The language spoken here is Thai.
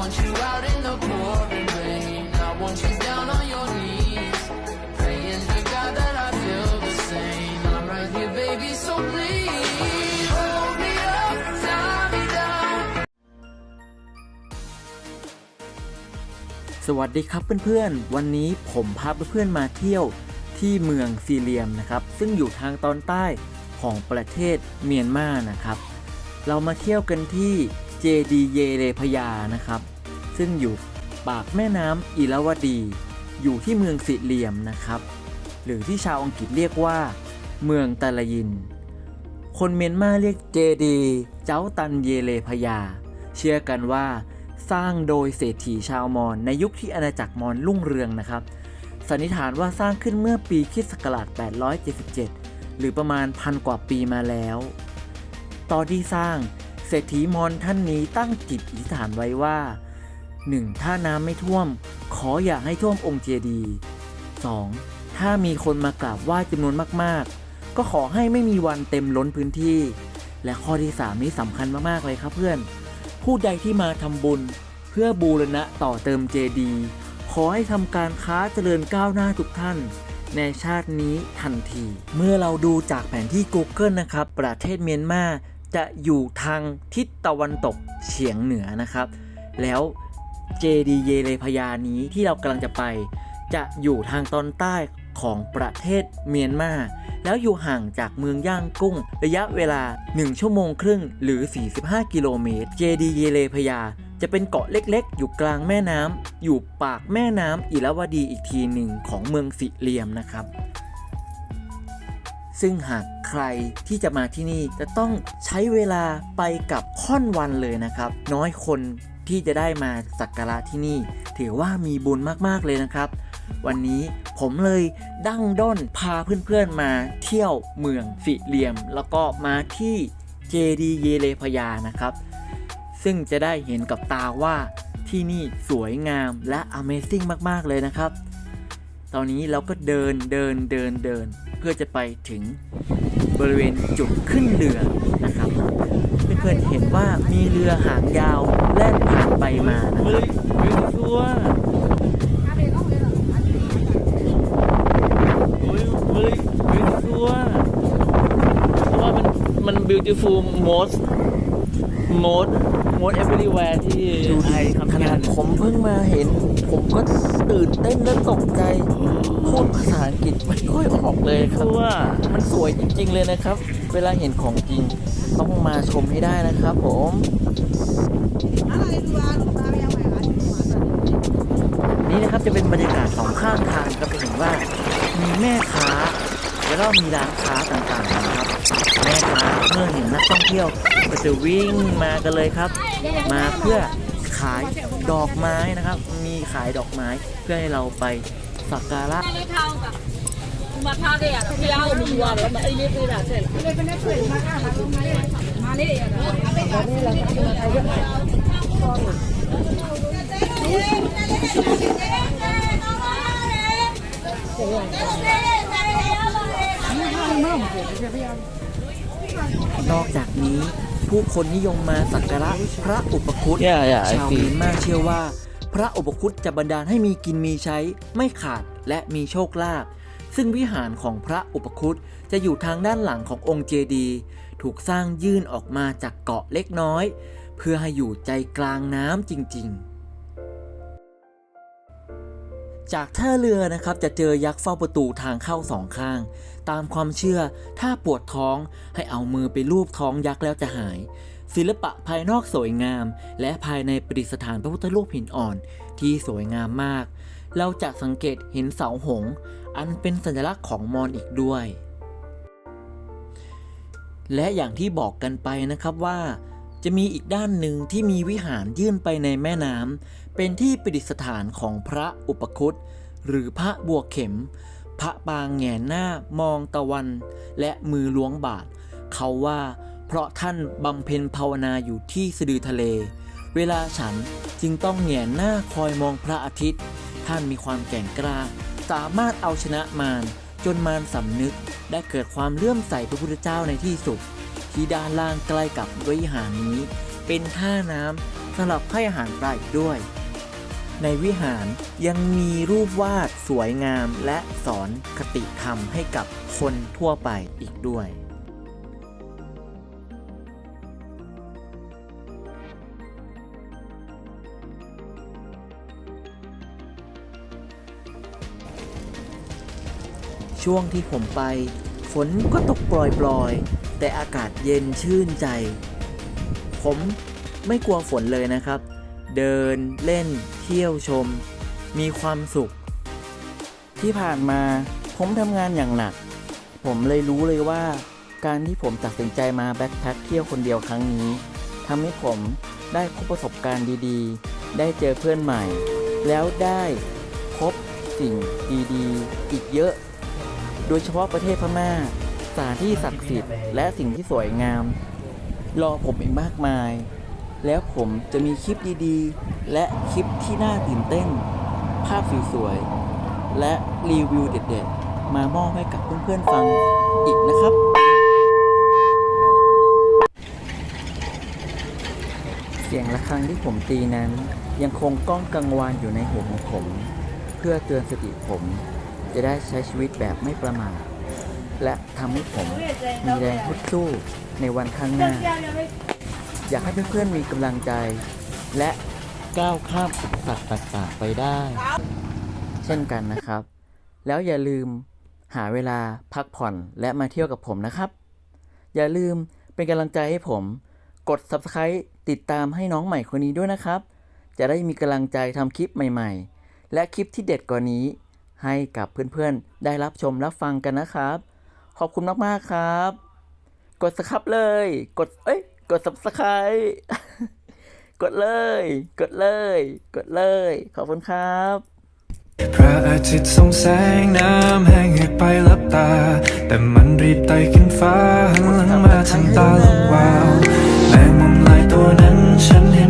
want you out in the pouring rain. I want you down on your knees. Praying to God that I feel the same. I'm right here, baby, so please hold me up, tie me down. สวัสดีครับเพื่อนๆ วันนี้ผมพาเพื่อนๆมาเที่ยวที่เมืองซีเรียมนะครับ ซึ่งอยู่ทางตอนใต้ของประเทศเมียนมานะครับ เรามาเที่ยวกันที่ เจดีเยเลพยานะครับ ซึ่งอยู่ปากแม่น้ำอิราวดี อยู่ที่เมืองสิเหลี่ยมนะครับ หรือที่ชาวอังกฤษเรียกว่า เมืองตะลยิน คนเมียนมาเรียกเจดีเจ้าตันเยเลพยา เชื่อกันว่าสร้างโดยเศรษฐีชาวมอญในยุคที่อาณาจักรมอญรุ่งเรืองนะครับสันนิษฐานว่าสร้างขึ้นเมื่อปีคริสต์ศักราช877 หรือประมาณพันกว่าปีมาแล้ว ตอนที่สร้าง เศรษฐีมอญท่านนี้ตั้งจิตอธิษฐานไว้ว่า 1. ถ้าน้ำไม่ท่วม ขออย่าให้ท่วมองค์เจดีย์ 2. ถ้ามีคนมากราบไหว้จำนวนมากๆ ก็ขอให้ไม่มีวันเต็มล้นพื้นที่ และข้อที่ 3 นี้สำคัญมากๆเลยครับเพื่อน ผู้ใดที่มาทำบุญ เพื่อบูรณะต่อเติมเจดีย์ขอให้ทำการค้าเจริญก้าวหน้าทุกท่าน ในชาตินี้ทันที เมื่อเราดูจากแผนที่ Google นะครับ ประเทศเมียนมา จะอยู่ทางทิศตะวันตกเฉียงเหนือนะครับ แล้วเจดีเยเลพยานี้ที่เรากำลังจะไป จะอยู่ทางตอนใต้ของประเทศเมียนมา แล้วอยู่ห่างจากเมืองย่างกุ้ง ระยะเวลา 1 ชั่วโมงครึ่งหรือ 45 กิโลเมตร เจดีเยเลพยา จะเป็นเกาะเล็กๆ อยู่กลางแม่น้ำอยู่ปากแม่น้ำอิราวดีอีกทีหนึ่งของเมืองสิเลียมนะครับ ซึ่งหากใครที่จะมาที่นี่จะต้องใช้เวลาไปกับค่อนวันเลยนะครับ น้อยคนที่จะได้มาสักการะที่นี่ ถือว่ามีบุญมากๆเลยนะครับ วันนี้ผมเลยดั้งด้นพาเพื่อนๆมาเที่ยวเมืองสิเลียม แล้วก็มาที่เจดีย์เยเลพยานะครับ ซึ่งจะได้เห็นกับตาว่าที่นี่สวยงามและ Amazing มาก ๆ เลยนะครับ ตอนนี้เราก็เดินเดินเดินเดิน เพื่อจะไปถึงบริเวณจุดขึ้นเรือนะครับ เพื่อนๆเห็นว่ามีเรือหางยาวแล่นผ่านไปมานะครับวิวทัวร์วิววิววิวทัวร์เพราะว่ามันมัน beautiful most most most everywhere ที่ไทยขทำนากัดนผมเพิ่งมาเห็น ผมก็ตื่นเต้นและตกใจพูดภาษาอังกฤษไม่ค่อยออกเลยครับทัวร์มันสวยจริง ๆ เลยนะครับ เวลาเห็นของจริง ต้องมาชมให้ได้นะครับผมนี่นะครับจะเป็นบรรยากาศสองข้างทางครับจะเห็นว่ามีแม่ค้า แล้วก็มีร้านค้าต่างๆนะครับแม่ค้าเมื่อเห็นนักท่องเที่ยวก็จะวิ่งมากันเลยครับ มาเพื่อขายดอกไม้นะครับ มีขายดอกไม้เพื่อให้เราไปสักการะม นอกจากนี้ ผู้คนนิยมมาสักการะพระอุปคุต Yeah, yeah, I ชาว see. เมียนมาเชื่อว่า พระอุปคุตจะบันดาลให้มีกินมีใช้ ไม่ขาดและมีโชคลาภซึ่งวิหารของพระอุปคุตจะอยู่ทางด้านหลังขององค์เจดีย์ถูกสร้างยื่นออกมาจากเกาะเล็กน้อย เพื่อให้อยู่ใจกลางน้ำจริง ๆ จากท่าเรือนะครับจะเจอยักษ์เฝ้าประตูทางเข้าสองข้าง ตามความเชื่อถ้าปวดท้องให้เอามือไปลูบท้องยักษ์แล้วจะหาย ศิลปะภายนอกสวยงาม และภายในประดิษฐานพระพุทธรูปหินอ่อนที่สวยงามมาก เราจะสังเกตเห็นเสาหงส์อันเป็นสัญลักษณ์ของมอญอีกด้วย และอย่างที่บอกกันไปนะครับว่า จะมีอีกด้านหนึ่งที่มีวิหารยื่นไปในแม่น้ำเป็นที่ประดิษฐานของพระอุปคุตหรือพระบัวเข็ม พระปางแหงนหน้ามองตะวัน และมือล้วงบาท เขาว่าเพราะท่านบำเพ็ญภาวนาอยู่ที่สะดือทะเล เวลาฉันจึงต้องแหงนหน้าคอยมองพระอาทิตย์ ท่านมีความแก่งกล้าสามารถเอาชนะมารจนมารสำนึก ได้เกิดความเลื่อมใสพระพุทธเจ้าในที่สุด ที่ด้านล่างใกล้กับวิหารนี้ เป็นท่าน้ำสำหรับให้อาหารปลาอีกด้วย ในวิหารยังมีรูปวาดสวยงามและสอนคติธรรมให้กับคนทั่วไปอีกด้วยช่วงที่ผมไป ฝนก็ตกปล่อยๆ แต่อากาศเย็นชื่นใจ ผมไม่กลัวฝนเลยนะครับ เดินเล่น เที่ยวชม มีความสุข ที่ผ่านมาผมทำงานอย่างหนัก ผมเลยรู้เลยว่า การที่ผมตัดสินใจมาแบ็คแพ็คเที่ยวคนเดียวครั้งนี้ทำให้ผมได้พบประสบการณ์ดีๆ ได้เจอเพื่อนใหม่ แล้วได้พบสิ่งดีๆ อีกเยอะ โดยเฉพาะประเทศพม่าสถานที่ศักดิ์สิทธิ์และสิ่งที่สวยงาม รอผมอีกมากมาย แล้วผมจะมีคลิปดีๆ และคลิปที่น่าตื่นเต้น ภาพสวยๆ และรีวิวเด็ดๆ มามอบให้กับเพื่อนๆฟังอีกนะครับเสียงะระฆังที่ผมตีนั้น ยังคงก้องกังวานอยู่ในหัวของผม เพื่อเตือนสติผม จะได้ใช้ชีวิตแบบไม่ประมาทและทำให้ผมมีแรงฮึดสู้ในวันข้างหน้า อยากให้เพื่อนๆมีกำลังใจ และก้าวข้ามอุปสรรคต่างๆไปได้ เช่นกันนะครับ แล้วอย่าลืมหาเวลาพักผ่อนและมาเที่ยวกับผมนะครับ อย่าลืมเป็นกำลังใจให้ผม กด subscribe ติดตามให้น้องใหม่คนนี้ด้วยนะครับ จะได้มีกำลังใจทำคลิปใหม่ ๆ และคลิปที่เด็ดกว่านี้ ให้กับเพื่อนๆ ได้รับชมรับฟังกันนะครับ ขอบคุณมากๆครับ กดสครับเลย กดเอ้ยกด subscribe กดเลย กดเลย กดเลย ขอบคุณครับ พระอาทิตย์ส่องแสงน้ำแห้งให้ไปลับตา แต่มันรีบไต่ขึ้นฟ้าหันหลังมาทำตาลงวาว แมงมุมลายตัวนั้นฉันเห็น